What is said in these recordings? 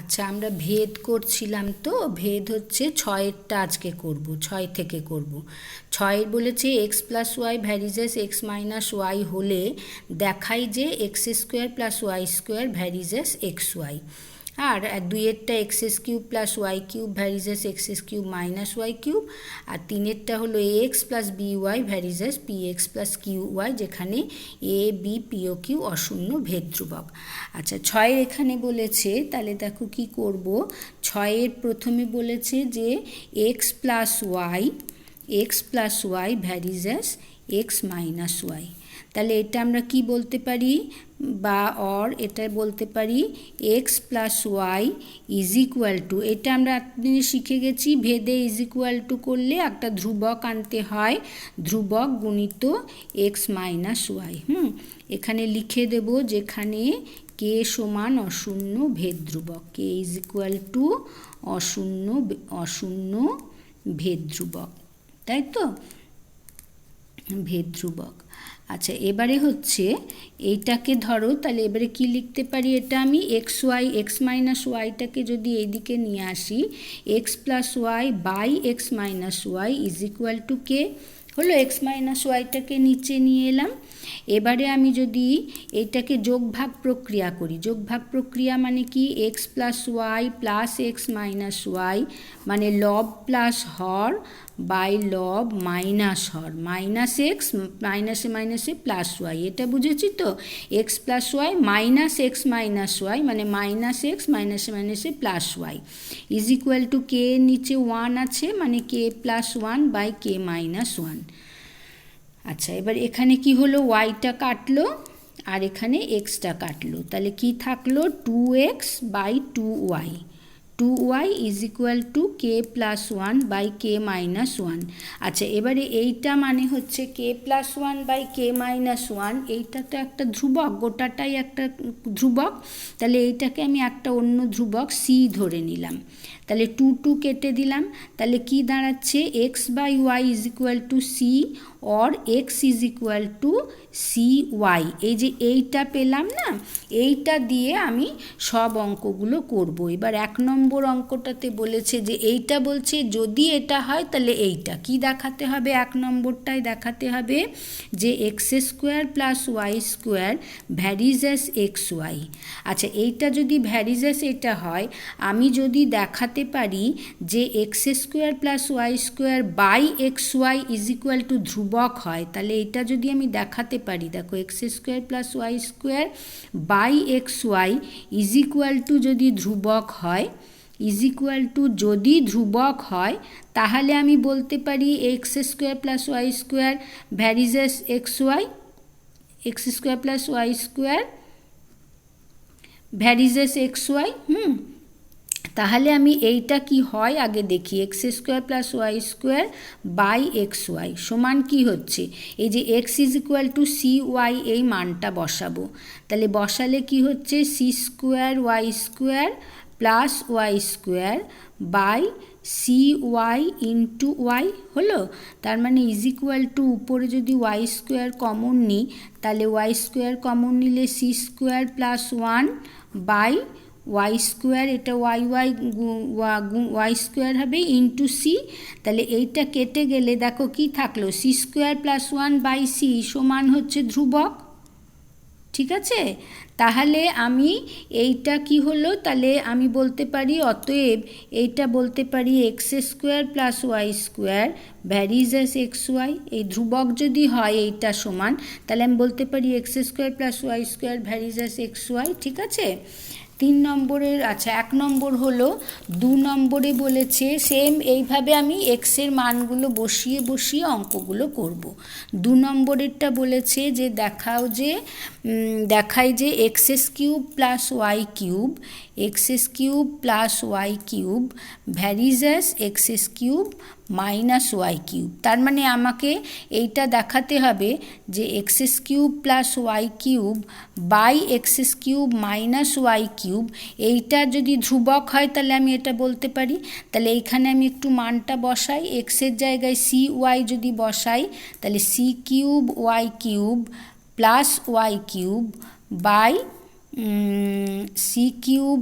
আচ্ছা আমরা ভেদ করছিলাম তো। ভেদ হচ্ছে ছয়েরটা আজকে করব, ছয় থেকে করব। ছয়ের বলেছে x plus y varies x minus y হলে দেখাই যে x square plus y square varies x y আর দুইয়েরটা x s cube plus y cube varies x s cube minus y cube আর তিনেরটা হলো a x plus b y varies p x plus q y যেখানে a b p ও q অশূন্য ভেদ ধ্রুবক আচ্ছা ছয়ের এখানে বলেছে, তাহলে দেখো কি করব? ছয়ের প্রথমে বলেছে যে x plus y x plus y varies x minus y তাহলে এটা আমরা কি বলতে পারি? বা অর এটা বলতে পারি x plus y is equal to এটা আমরা এতদিনে শিখে গেছি, ভেদে ইজ ইকুয়াল টু করলে একটা ধ্রুবক আনতে হয়, ধ্রুবক গুণিত এক্স মাইনাস ওয়াই হুম? এখানে লিখে দেব যেখানে কে সমান অশূন্য ভেদ ধ্রুবক কে ইজ ইকুয়াল টু অশূন্য অশূন্য ভেদ ধ্রুবক, তাই তো? ভেদ ধ্রুবক। আচ্ছা এবারে হচ্ছে এইটাকে ধরো, তাহলে এবারে কি লিখতে পারি এটা আমি? এক্স ওয়াই এক্স মাইনাস ওয়াইটাকে যদি এইদিকে নিয়ে আসি x plus y by x minus y is equal to k হলো এক্স মাইনাস ওয়াইটাকে নিচে নিয়ে এলাম। এবারে আমি যদি এইটাকে যোগভাগ প্রক্রিয়া করি যোগভাগ প্রক্রিয়া মানে কি? X plus y plus x minus y মানে লব প্লাস হর বাই লব মাইনাস হর। মাইনাস এক্স, মাইনাসে মাইনাসে প্লাস ওয়াই। এটা বুঝেছি তো? X plus y, minus x minus y মানে মাইনাস এক্স, মাইনাসে মাইনাসে plus y. Is equal to k নিচে ওয়ান আছে মানে k plus one by k minus one. আচ্ছা এবার এখানে কি হলো? ওয়াইটা কাটলো, আর এখানে এক্সটা কাটলো। তাহলে কি থাকল? Two x by two y. Two y is equal to k plus one by k minus one আচ্ছা এবারে এইটা মানে হচ্ছে k plus one by k minus one এইটা তো একটা ধ্রুবক, গোটাটাই একটা ধ্রুবক। তাহলে এইটাকে আমি একটা অন্য ধ্রুবক সি ধরে নিলাম। তাহলে টু টু কেটে দিলাম। তাহলে কি দাঁড়াচ্ছে? X by y is equal to c or x is equal to c y এই যে এইটা পেলাম না, এইটা দিয়ে আমি সব অঙ্কগুলো করব। এবার এক নম্বর অঙ্কটাতে বলেছে যে এইটা বলছে, যদি এটা হয় তাহলে এইটা। কি দেখাতে হবে? এক নম্বরটায় দেখাতে হবে যে x square plus y square varies x y আচ্ছা এইটা যদি ভ্যারিজাস এটা হয়, আমি যদি দেখাতে পারি যে x square plus y square by x y is equal to ধ্রুবক হয়। তাহলে এটা যদি আমি দেখাতে পারি, দেখো x square plus y square by x y is equal to যদি ধ্রুবক হয় ইজ ইকুয়াল টু যদি ধ্রুবক হয়, তাহলে আমি বলতে পারি x square plus y square varies x y x square plus y square varies x y হুম তাহলে আমি এইটা কি হয়? আগে দেখি। X square plus y square by x y সমান কি হচ্ছে? এই যে x is equal to c y এই মানটা বসাবো। তাহলে বসালে কি হচ্ছে? C square y square plus y square by c y into y হলো? তার মানে ইজ ইকুয়াল টু উপরে যদি ওয়াই স্কোয়ার কমন নিই, তাহলে ওয়াই স্কোয়ার কমন নিলে c square plus one by y square এটা ওয়াই ওয়াই ওয়াই স্কোয়ার হবে ইন্টু সি তাহলে এইটা কেটে গেলে দেখো কি থাকল? C square plus one by c সমান হচ্ছে ধ্রুবক। ঠিক আছে? তাহলে আমি এইটা কি হলো? তাহলে আমি বলতে পারি অতএব এইটা বলতে পারি x square plus y square varies x y এই ধ্রুবক যদি হয় এইটা সমান, তাহলে আমি বলতে পারি x square plus y square varies x y ঠিক আছে? তিন নম্বরের আচ্ছা এক নম্বর হলো, দু নম্বরে বলেছে সেম এইভাবে আমি এক্সের মানগুলো বসিয়ে বসিয়ে অঙ্কগুলো করব। দু নম্বরেরটা বলেছে যে দেখাও যে দেখায় যে x's cube plus y cube x's cube plus y cube, varies as x's cube minus y cube তার মানে আমাকে এইটা দেখাতে হবে যে x's cube plus y cube by x's cube minus y cube এইটা যদি ধ্রুবক হয় তাহলে আমি এটা বলতে পারি। তাহলে এইখানে আমি একটু মানটা বসাই এক্সের জায়গায় সি ওয়াই যদি বসাই, তাহলে c cube y cube plus y cube by c cube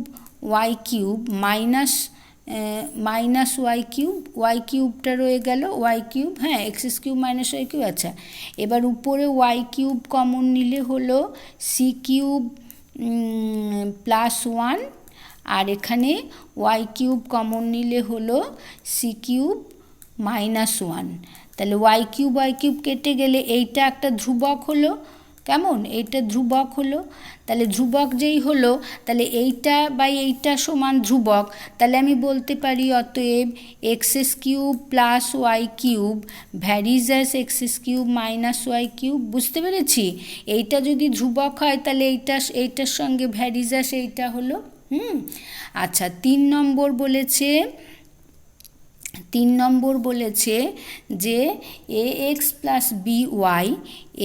y cube minus minus y cube y কিউবটা রয়ে গেল ওয়াই কিউব হ্যাঁ x cube minus y cube আচ্ছা। এবার উপরে ওয়াই কিউব কমন নিলে হলো সি কিউব প্লাস ওয়ান আর এখানে ওয়াই কিউব কমন নিলে হলো সি কিউব মাইনাস ওয়ান তাহলে ওয়াই কিউব ওয়াই কিউব কেটে গেলে এইটা একটা ধ্রুবক হলো কেমন? এইটা ধ্রুবক হলো। তাহলে ধ্রুবক যেই হলো, তাহলে এইটা বাই এইটা সমান ধ্রুবক। তাহলে আমি বলতে পারি অতএব x's cube plus y cube varies as x's cube minus y cube বুঝতে পেরেছি? এইটা যদি ধ্রুবক হয়, তাহলে এইটা, এইটার সঙ্গে ভ্যারিজাস এইটা হলো, হুম? আচ্ছা তিন নম্বর বলেছে, তিন নম্বর বলেছে যে a x plus b y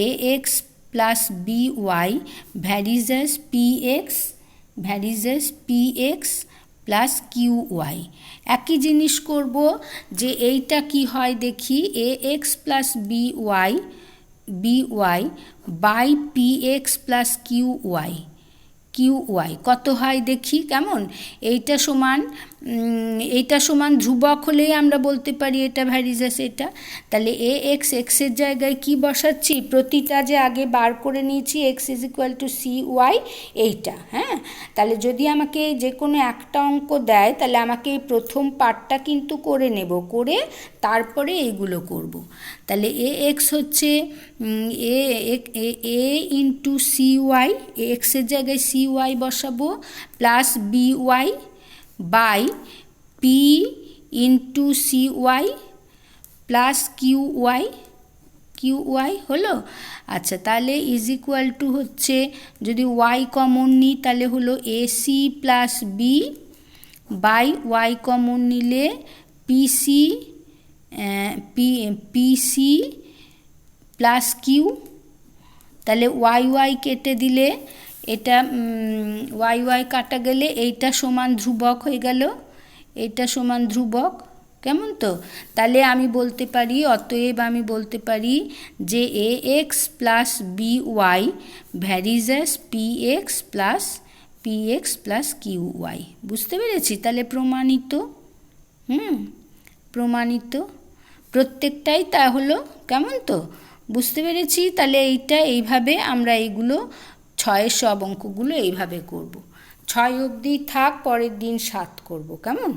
a x plus b y varies as p x varies as p x plus q y একই জিনিস করব যে এইটা কি হয় দেখি a x plus b y b y by p x plus q y q y কত হয় দেখি, কেমন? এইটা সমান এইটা সমান ধ্রুবক হলেই আমরা বলতে পারি এটা ভ্যারিজাস এটা। তাহলে এ এক্স এক্সের জায়গায় কি বসাচ্ছি? প্রতিটা যে আগে বার করে নিয়েছি x is equal to c y এইটা হ্যাঁ? তাহলে যদি আমাকে যে কোনো একটা অঙ্ক দেয়, তাহলে আমাকে এই প্রথম পার্টটা কিন্তু করে নেব, করে তারপরে এইগুলো করব। তাহলে এ এক্স হচ্ছে a a into c y এক্সের জায়গায় সি ওয়াই বসাবো plus b y by p into c y plus q y q y হলো? আচ্ছা তাহলে ইজ ইকুয়াল টু হচ্ছে, যদি ওয়াই কমন নিই, তাহলে হলো a c plus b by y common নিলে pc p pc plus q তাহলে ওয়াই ওয়াই কেটে দিলে এটা ওয়াই ওয়াই কাটা গেলে এইটা সমান ধ্রুবক হয়ে গেল। এইটা সমান ধ্রুবক, কেমন তো? তাহলে আমি বলতে পারি, অতএব আমি বলতে পারি যে a x plus b y varies as p x plus p x plus q y বুঝতে পেরেছি? তাহলে প্রমাণিত, হুম, প্রমাণিত। প্রত্যেকটাই তা হলো, কেমন তো? বুঝতে পেরেছি? তাহলে এইটা, এইভাবে আমরা এইগুলো ছয়ের সব অঙ্কগুলো এইভাবে করব। ছয় অবধি থাক পরের দিন সাত করব কেমন?